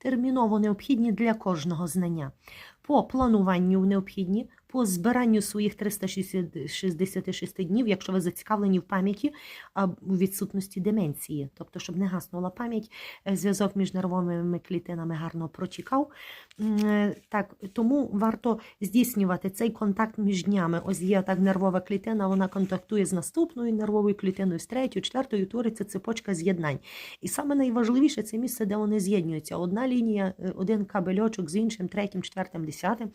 терміново необхідні для кожного знання. По плануванню необхідні, по збиранню своїх 366 днів, якщо ви зацікавлені в пам'яті у відсутності деменції, тобто, щоб не гаснула пам'ять, е, зв'язок між нервовими клітинами гарно протікав. Е, Так, тому варто здійснювати цей контакт між днями. Ось є так нервова клітина, вона контактує з наступною нервовою клітиною, з третьою, четвертою, твориться цепочка з'єднань. І саме найважливіше це місце, де вони з'єднуються. Одна лінія, е, один кабельочок з іншим, третім, четвертим, десятим,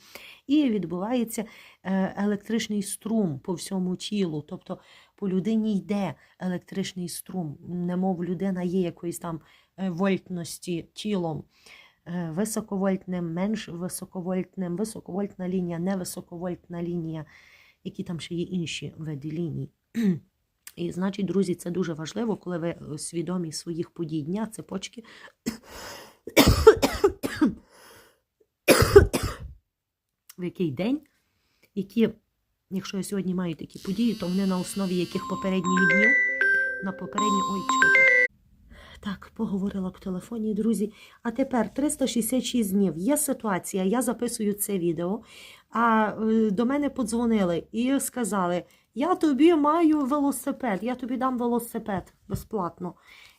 і відбувається е, електричний струм по всьому тілу. Тобто по людині йде електричний струм, немов людина є якоїсь там е, вольтності тілом. Е, Високовольтним, менш високовольтним, високовольтна лінія, невисоковольтна лінія, які там ще є інші види ліній. І значить, друзі, це дуже важливо, коли ви свідомі своїх подій дня, цепочки. В який день, які, якщо я сьогодні маю такі події, то вони на основі яких попередніх днів, на попередні. Ой. Так, поговорила по телефоні, друзі. А тепер 366 днів. Є ситуація, я записую це відео, а е, до мене подзвонили і сказали: Я тобі маю велосипед, я тобі дам велосипед безплатно.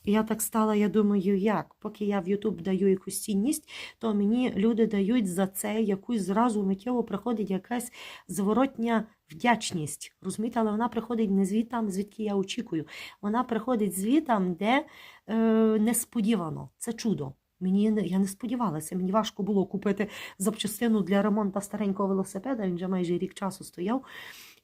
І я так стала, я думаю, як? Поки я в Ютуб даю якусь цінність, то мені люди дають за це якусь зразу миттєво приходить якась зворотня вдячність. Розумієте, але вона приходить не звітам, звідки я очікую. Вона приходить звітам, де е, несподівано. Це чудо. Мені я не сподівалася, мені важко було купити запчастину для ремонту старенького велосипеда. Він вже майже рік часу стояв.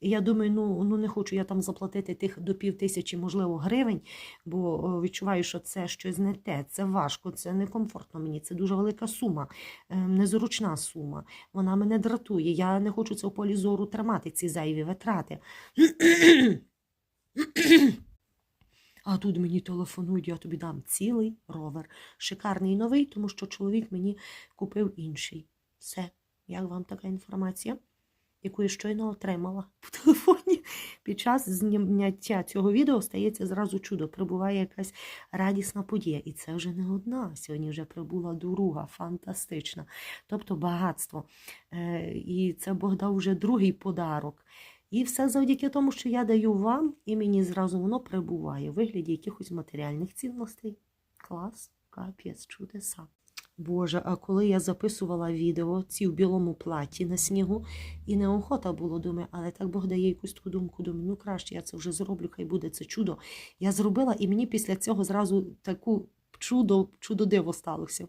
І я думаю, ну, ну не хочу я там заплатити тих до пів тисячі, можливо, гривень, бо відчуваю, що це щось не те, це важко, це некомфортно мені, це дуже велика сума, е, незручна сума. Вона мене дратує. Я не хочу це в полі зору тримати, ці зайві витрати. А тут мені телефонують, я тобі дам цілий ровер. Шикарний новий, тому що чоловік мені купив інший. Все. Як вам така інформація, яку я щойно отримала по телефоні? Під час зняття цього відео стається зразу чудо. Прибуває якась радісна подія. І це вже не одна. Сьогодні вже прибула друга, фантастична. Тобто багатство. Е, І це Бог дав вже другий подарок. І все завдяки тому, що я даю вам, і мені зразу воно прибуває в вигляді якихось матеріальних цінностей. Клас, капець, чудеса. Боже, а коли я записувала відео ці в білому платі на снігу, і неохота було, думаю, але так Бог дає якусь таку думку, думаю, ну краще я це вже зроблю, хай буде це чудо. Я зробила, і мені після цього зразу таку чудо, чудо диво сталося.